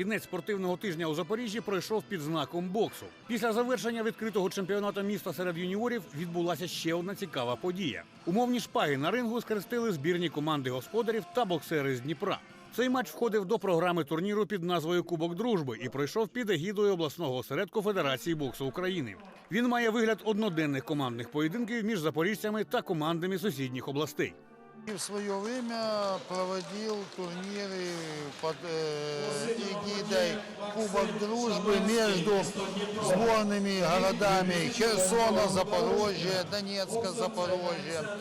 Кінець спортивного тижня у Запоріжжі пройшов під знаком боксу. Після завершення відкритого чемпіонату міста серед юніорів відбулася ще одна цікава подія. Умовні шпаги на рингу скрестили збірні команди господарів та боксери з Дніпра. Цей матч входив до програми турніру під назвою Кубок дружби і пройшов під егідою обласного осередку Федерації боксу України. Він має вигляд одноденних командних поєдинків між запоріжцями та командами сусідніх областей. В свое время проводил турниры под э, эгидой Кубок Дружбы между сборными городами Херсона, Запорожья, Донецка, Запорожья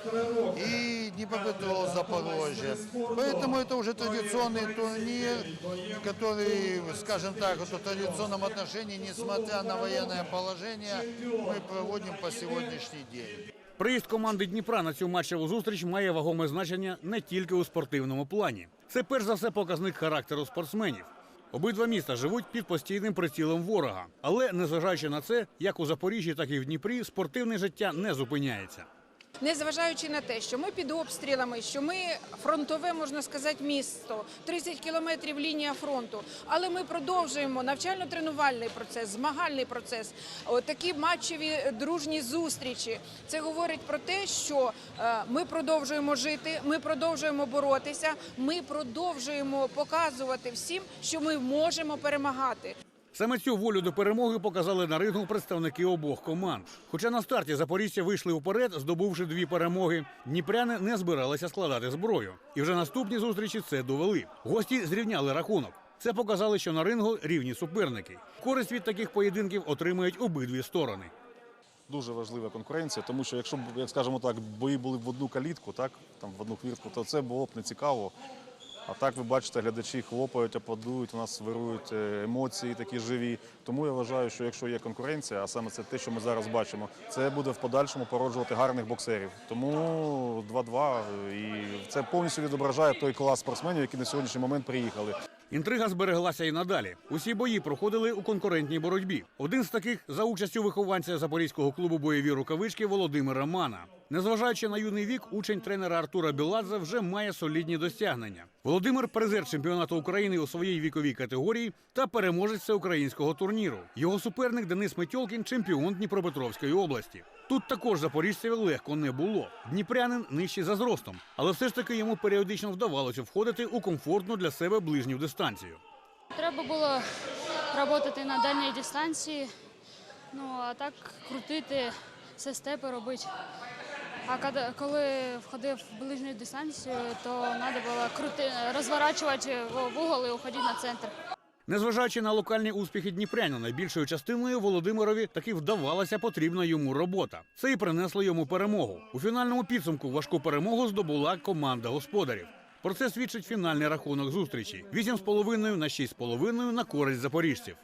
и Днепропетровск, Запорожье. Поэтому это уже традиционный турнир, который, скажем так, вот в традиционном отношении, несмотря на военное положение, мы проводим по сегодняшний день. Приїзд команди Дніпра на цю матчеву зустріч має вагоме значення не тільки у спортивному плані. Це перш за все показник характеру спортсменів. Обидва міста живуть під постійним прицілом ворога, але незважаючи на це, як у Запоріжжі, так і в Дніпрі, спортивне життя не зупиняється. Незважаючи на те, що ми під обстрілами, що ми фронтове, можна сказати, місто, 30 кілометрів лінія фронту, але ми продовжуємо навчально-тренувальний процес, змагальний процес, такі матчеві дружні зустрічі. Це говорить про те, що е, ми продовжуємо жити, ми продовжуємо боротися, ми продовжуємо показувати всім, що ми можемо перемагати. Саме цю волю до перемоги показали на рингу представники обох команд. Хоча на старті запоріжці вийшли вперед, здобувши дві перемоги, дніпряни не збиралися складати зброю. І вже наступні зустрічі це довели. Гості зрівняли рахунок. Це показали, що на рингу рівні суперники. Користь від таких поєдинків отримають обидві сторони. Дуже важлива конкуренція, тому що якщо б, як скажемо так, бої були б в одну калітку, так там в одну хвіртку, то це було б не цікаво. А так ви бачите, глядачі хлопають, аплодують, у нас вирують е, емоції такі живі. Тому я вважаю, що якщо є конкуренція, а саме це те, що ми зараз бачимо, це буде в подальшому породжувати гарних боксерів. Тому 2-2 і це повністю відображає той клас спортсменів, які на сьогоднішній момент приїхали. Інтрига збереглася і надалі. Усі бої проходили у конкурентній боротьбі. Один з таких за участю вихованця запорізького клубу бойові рукавички Володимира Мана. Незважаючи на юний вік, учень тренера Артура Біладзе вже має солідні досягнення. Володимир призер чемпіонату України у своїй віковій категорії та переможець всеукраїнського турніру. Його суперник Денис Метьолкін чемпіон Дніпропетровської області. Тут також запоріжцеві легко не було. Дніпрянин нижчий за зростом, але все ж таки йому періодично вдавалося входити у комфортну для себе ближню дистанцію. Треба було працювати на дальній дистанції, ну а так крутити, все степи робити. А коли- входив в ближню дистанцію, то треба було крути, розворачувати в угол і уходити на центр. Незважаючи на локальні успіхи Дніпрянина, більшою частиною Володимирові таки вдавалася потрібна йому робота. Це і принесло йому перемогу. У фінальному підсумку важку перемогу здобула команда господарів. Про це свідчить фінальний рахунок зустрічі: 8,5 на 6,5 на користь запоріжців.